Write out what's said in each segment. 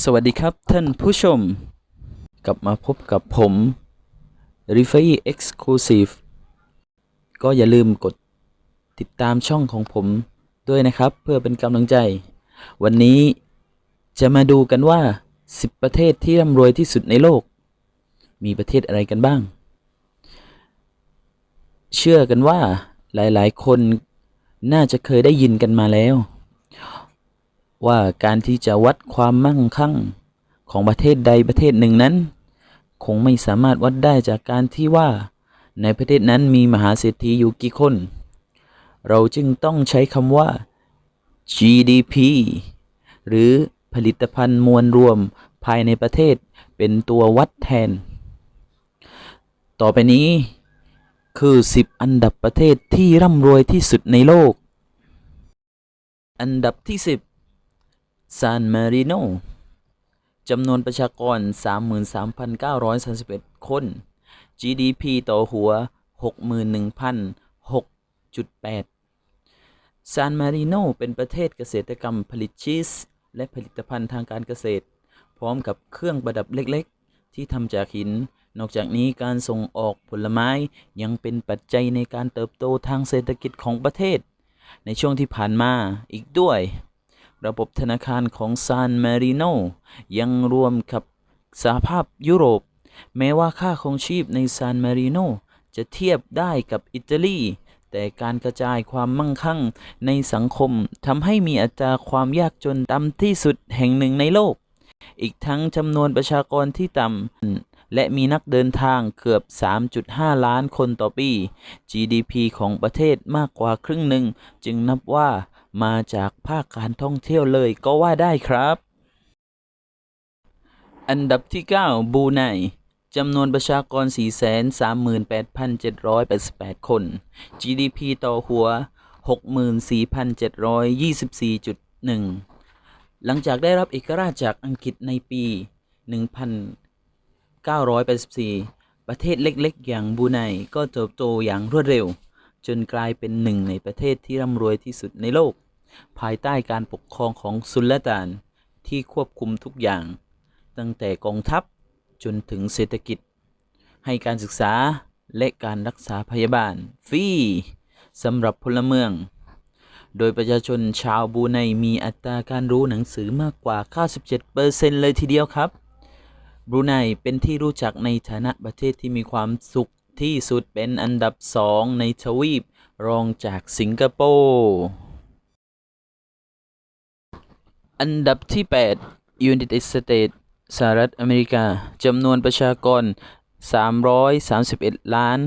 สวัสดีครับท่านผู้ชม กลับมาพบกับผม r e f a i Exclusive ก็อย่าลืมกดติดตามช่องของผมด้วยนะครับ เพื่อเป็นกำลังใจ วันนี้จะมาดูกันว่า 10 ประเทศที่ร่ำรวยที่สุดในโลก มีประเทศอะไรกันบ้าง เชื่อกันว่าหลายๆ คนน่าจะเคยได้ยินกันมาแล้ว ว่าการที่จะวัดความมั่งคั่งของประเทศใดประเทศหนึ่งนั้น คงไม่สามารถวัดได้จากการที่ว่า ในประเทศนั้นมีมหาเศรษฐีอยู่กี่คน เราจึงต้องใช้คำว่า GDP หรือผลิตภัณฑ์มวลรวมภายในประเทศเป็นตัววัดแทน ต่อไปนี้คือ 10 อันดับประเทศที่ร่ำรวยที่สุดในโลก อันดับที่ 10 ซานมาริโนจำนวนประชากร 33,931 คน GDP ต่อหัว 61,006.8 ซานมาริโนเป็นประเทศเกษตรกรรมผลิตชีส และผลิตภัณฑ์ทางการเกษตร พร้อมกับเครื่องประดับเล็กๆ ที่ทำจากหิน นอกจากนี้การส่งออกผลไม้ยังเป็นปัจจัยในการเติบโตทางเศรษฐกิจของประเทศ ในช่วงที่ผ่านมาอีกด้วย ระบบธนาคารของซานมาริโนยังรวมกับสหภาพยุโรป แม้ว่าค่าครองชีพในซานมาริโนจะเทียบได้กับอิตาลี แต่การกระจายความมั่งคั่งในสังคมทำให้มีอัตราความยากจนต่ำที่สุดแห่งหนึ่งในโลก อีกทั้งจำนวนประชากรที่ต่ำและมีนักเดินทางเกือบ 3.5 ล้านคนต่อปี GDP ของประเทศมากกว่าครึ่งหนึ่ง จึงนับว่า มาจากภาคการท่องเที่ยวเลยก็ว่าได้ครับ อันดับที่ 9 บูไนจำนวนประชากร 438,788 คน GDP ต่อหัว 64,724.1 หลังจากได้รับเอกราชจากอังกฤษในปี 1984 ประเทศเล็กๆ อย่างบูไนก็เติบโตอย่างรวดเร็ว จนกลายเป็นหนึ่งในประเทศที่ร่ำรวยที่สุดในโลก ภายใต้การปกครองของสุลต่านที่ควบคุมทุกอย่าง ตั้งแต่กองทัพจนถึงเศรษฐกิจ ให้การศึกษาและการรักษาพยาบาล ฟรีสำหรับพลเมือง โดยประชาชนชาวบูไนมีอัตราการรู้หนังสือมากกว่า 97%เลยทีเดียวครับบรูไนเป็นที่รู้จักในฐานะประเทศที่มีความสุขที่สุดเป็นอันดับสองในทวีปรองจากสิงคโปร์ อันดับที่ 8 United States สหรัฐอเมริกาจำนวนประชากร 331 ล้าน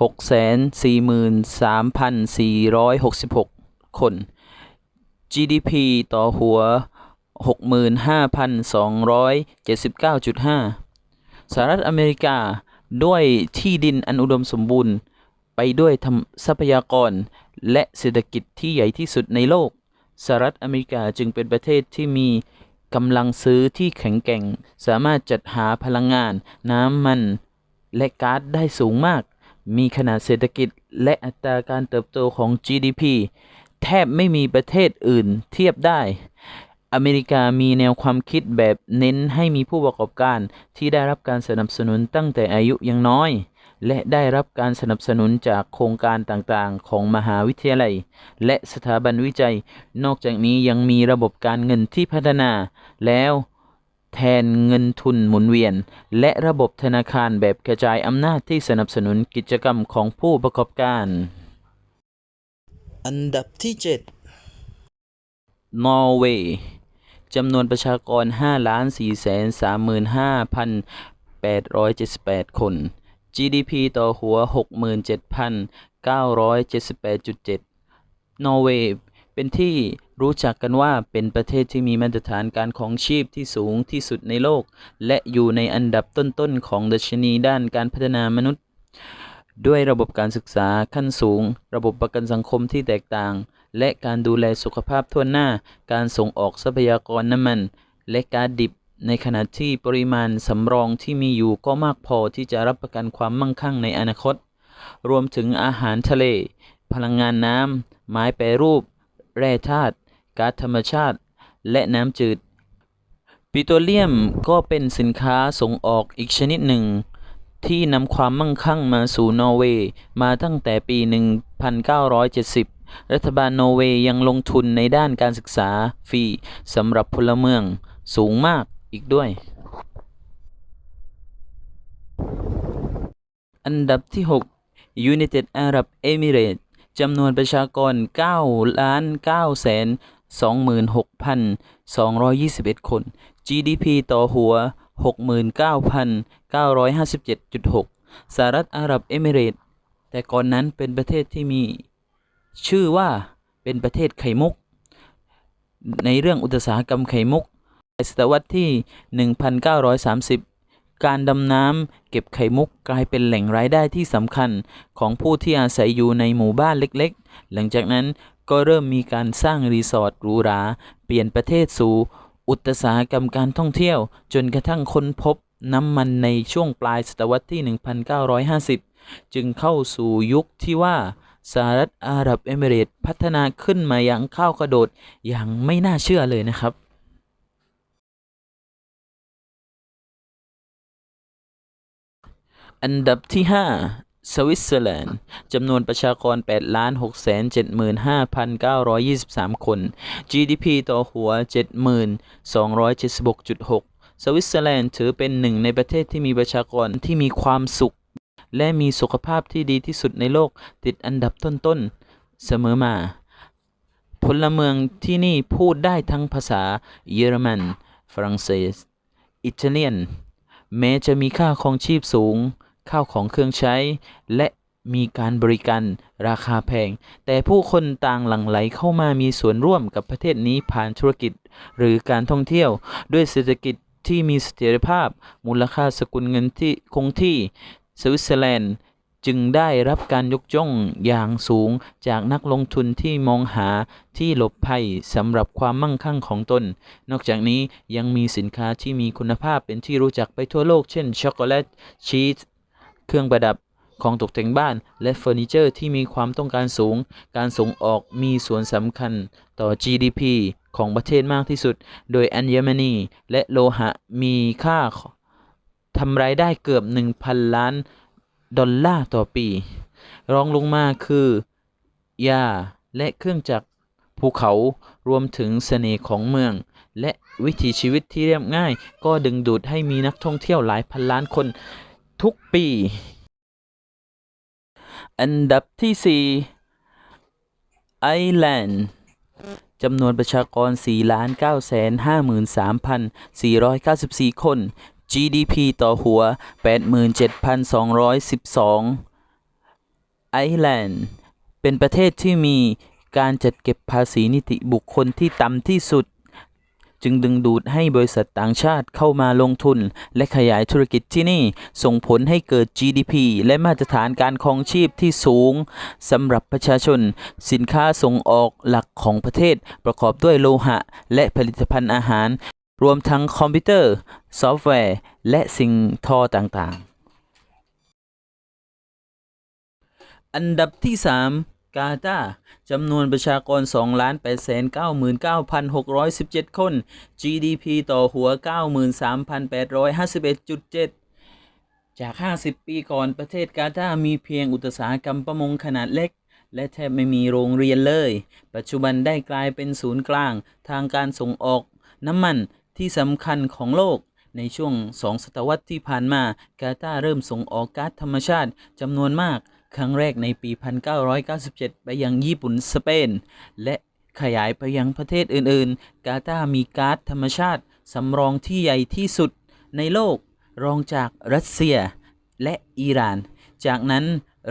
643,466 คน GDP ต่อหัว 65,279.5 สหรัฐอเมริกาด้วยที่ดินอันอุดมสมบูรณ์ ไปด้วยทำทรัพยากรและเศรษฐกิจที่ใหญ่ที่สุดในโลก สหรัฐอเมริกาจึงเป็นประเทศที่มีกำลังซื้อที่แข็งแกร่ง สามารถจัดหาพลังงาน น้ำมัน และก๊าซได้สูงมาก มีขนาดเศรษฐกิจและอัตราการเติบโตของ GDP แทบไม่มีประเทศอื่นเทียบได้ อเมริกามีแนวความคิดแบบเน้นให้มีผู้ประกอบการที่ได้รับการสนับสนุนตั้งแต่อายุยังน้อย และได้รับการสนับสนุนจากโครงการต่างๆ ของมหาวิทยาลัย และสถาบันวิจัย นอกจากนี้ยังมีระบบการเงินที่พัฒนา แล้วแทนเงินทุนหมุนเวียน และระบบธนาคารแบบกระจายอำนาจที่สนับสนุนกิจกรรมของผู้ประกอบการ อันดับที่ 7 นอร์เวย์จำนวนประชากร 5,435,878 คน GDP ต่อหัว 67,978.7 นอร์เวย์เป็นที่รู้จักกันว่าเป็นประเทศที่มีมาตรฐานการของชีพที่สูงที่สุดในโลก และอยู่ในอันดับต้นๆของดัชนีด้านการพัฒนามนุษย์ ด้วยระบบการศึกษาขั้นสูง ระบบประกันสังคมที่แตกต่าง และการดูแลสุขภาพทั่วหน้า การส่งออกทรัพยากรน้ำมัน และก๊าซดิบ ในขณะที่ปริมาณสำรองที่มีอยู่ก็มากพอที่จะรับประกันความมั่งคั่งในอนาคต รวมถึงอาหารทะเล พลังงานน้ำ ไม้แปรรูป แร่ธาตุก๊าซธรรมชาติ และน้ำจืด ปิโตรเลียมก็เป็นสินค้าส่งออกอีกชนิดหนึ่ง ที่นำความมั่งคั่งมาสู่นอร์เวย์มาตั้งแต่ปี 1970 รัฐบาลนอร์เวย์ยังลงทุนในด้านการศึกษาฟรีสำหรับพลเมืองสูงมาก อีกด้วย อันดับที่ 6 United Arab Emirates จำนวนประชากร9ล้าน9แสน26,221 คน GDP ต่อหัว 69,957.6 สหรัฐอาหรับเอมิเรต์แต่ก่อนนั้นเป็นประเทศที่มี ชื่อว่าเป็นประเทศไข่มุก ในเรื่องอุตสาหกรรมไข่มุก ศตวรรษที่ 1930 การดำน้ำเก็บไข่มุกกลายเป็นแหล่งรายได้ที่สำคัญของผู้ที่อาศัยอยู่ในหมู่บ้านเล็กๆ หลังจากนั้นก็เริ่มมีการสร้างรีสอร์ทหรูหรา เปลี่ยนประเทศสู่อุตสาหกรรมการท่องเที่ยว จนกระทั่งค้นพบน้ำมันในช่วงปลายศตวรรษที่ 1950 จึงเข้าสู่ยุคที่ว่าสหรัฐอาหรับเอมิเรตพัฒนาขึ้นมาอย่างก้าวกระโดดอย่างไม่น่าเชื่อเลยนะครับ อันดับที่ 5 สวิตเซอร์แลนด์จำนวนประชากร8 6 7 5 9 2 3 คน GDP ต่อหัว 7276.6 สวิตเซอร์แลนด์ถือเป็นหนึ่งในประเทศที่มีประชากรที่มีความสุข และมีสุขภาพที่ดีที่สุดในโลกติดอันดับต้นๆ เสมอมา พลเมืองที่นี่พูดได้ทั้งภาษาเยอรมัน ฝรั่งเศส อิตาเลียนแม้จะมีค่าครองชีพสูง ข้าวของเครื่องใช้ และมีการบริการราคาแพง แต่ผู้คนต่างหลั่งไหลเข้ามามีส่วนร่วมกับประเทศนี้ผ่านธุรกิจหรือการท่องเที่ยว ด้วยเศรษฐกิจที่มีเสถียรภาพ มูลค่าสกุลเงินที่คงที่สวิตเซอร์แลนด์จึงได้รับการยกย่องอย่างสูงจากนักลงทุนที่มองหาที่หลบภัยสำหรับความมั่งคั่งของตน นอกจากนี้ยังมีสินค้าที่มีคุณภาพเป็นที่รู้จักไปทั่วโลก เช่นช็อกโกแลตชีส เครื่องประดับของตกแต่งบ้านและเฟอร์นิเจอร์ที่มีความต้องการสูง การส่งออกมีส่วนสำคัญต่อ GDP ของประเทศมากที่สุด โดยอัญมณีและโลหะมีค่าทำรายได้เกือบ 1,000 ล้าน ดอลลาร์ต่อปี รองลงมาคือยาและเครื่องจักรภูเขารวมถึงเสน่ห์ของเมือง และวิถีชีวิตที่เรียบง่าย ก็ดึงดูดให้มีนักท่องเที่ยวหลายพันล้านคน ทุกปี อันดับที่ 4 ไอร์แลนด์จำนวนประชากร4,953,494 คน GDP ต่อหัว 87,212 ไอร์แลนด์ เป็นประเทศที่มีการจัดเก็บภาษีนิติบุคคลที่ต่ำที่สุด จึงดึงดูดให้บริษัทต่างชาติเข้ามาลงทุน และขยายธุรกิจที่นี่ ส่งผลให้เกิด GDP และมาตรฐานการครองชีพที่สูงสำหรับประชาชน สินค้าส่งออกหลักของประเทศประกอบด้วยโลหะ และผลิตภัณฑ์อาหาร รวมทั้งคอมพิวเตอร์ ซอฟต์แวร์ และสิ่งทอต่างๆ อันดับที่ 3 กาตาจำนวนประชากร 2,899,617 คน GDP ต่อหัว 93,851.7 จาก 50 ปีก่อนประเทศกาตามีเพียงอุตสาหกรรมประมงขนาดเล็ก และแทบไม่มีโรงเรียนเลย ปัจจุบันได้กลายเป็นศูนย์กลางทางการส่งออกน้ำมันที่สำคัญของโลกในช่วงสองศตวรรษที่ผ่านมา กาตาเริ่มส่งออกก๊าซธรรมชาติจำนวนมาก ครั้งแรกในปี 1997 ไปยังญี่ปุ่นสเปน และขยายไปยังประเทศอื่น ๆ กาตามีก๊าซธรรมชาติ สำรองที่ใหญ่ที่สุดในโลก รองจากรัสเซียและอิหร่าน จากนั้น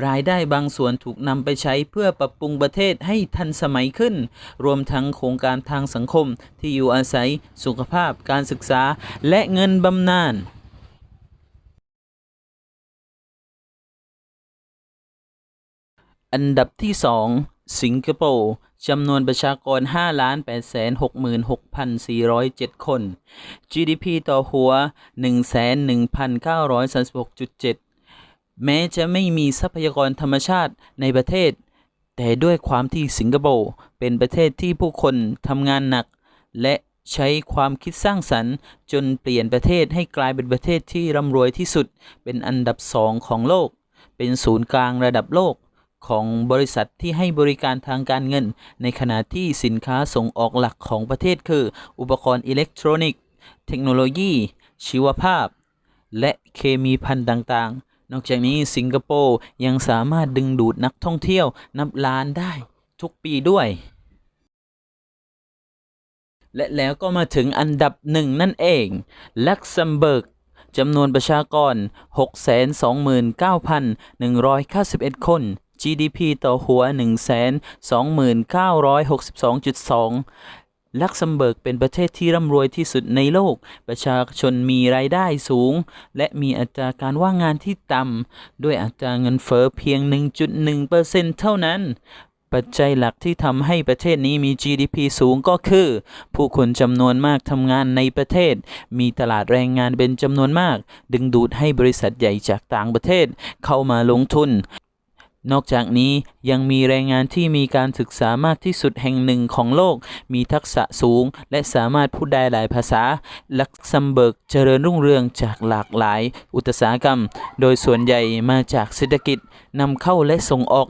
รายได้บางส่วนถูกนำไปใช้เพื่อปรับปรุงประเทศให้ทันสมัยขึ้น รวมทั้งโครงการทางสังคมที่อยู่อาศัย สุขภาพ การศึกษา และเงินบำนาญ อันดับที่ 2 สิงคโปร์จำนวนประชากร5,866,407 คน GDP ต่อหัว 1,1936.7 แม้จะไม่มีทรัพยากรธรรมชาติในประเทศ แต่ด้วยความที่สิงคโปร์เป็นประเทศที่ผู้คนทำงานหนัก และใช้ความคิดสร้างสรรค์จนเปลี่ยนประเทศให้กลายเป็นประเทศที่ร่ำรวยที่สุด เป็นอันดับสองของโลก เป็นศูนย์กลางระดับโลก ของบริษัทที่ให้บริการทางการเงิน ในขณะที่สินค้าส่งออกหลักของประเทศคือ อุปกรณ์อิเล็กทรอนิกส์ เทคโนโลยี ชีวภาพ และเคมีพันธุ์ต่างๆ นอกจากนี้สิงคโปร์ยังสามารถดึงดูดนักท่องเที่ยวนับล้านได้ทุกปีด้วยและแล้วก็มาถึงอันดับหนึ่งนั่นเอง ลักเซมเบิร์กจำนวนประชากร 629,191 คน GDP ต่อหัว 129,62.2 ลักเซมเบิร์กเป็นประเทศที่ร่ำรวยที่สุดในโลก ประชาชนมีรายได้สูง และมีอัตราการว่างงานที่ต่ำ ด้วยอัตราเงินเฟอ้อเพียง 1.1%เท่านั้น ปัจจัยหลักที่ทำให้ประเทศนี้มี GDP สูงก็คือ ผู้คนจำนวนมากทำงานในประเทศ มีตลาดแรงงานเป็นจำนวนมาก ดึงดูดให้บริษัทใหญ่จากต่างประเทศเข้ามาลงทุน นอกจากนี้ยังมีแรงงานที่มีการศึกษามากที่สุดแห่งหนึ่งของโลก มีทักษะสูง และสามารถพูดได้หลายภาษา ลักซัมเบิร์กเจริญรุ่งเรืองจากหลากหลาย อุตสาหกรรม โดยส่วนใหญ่มาจากเศรษฐกิจนำเข้าและส่งออก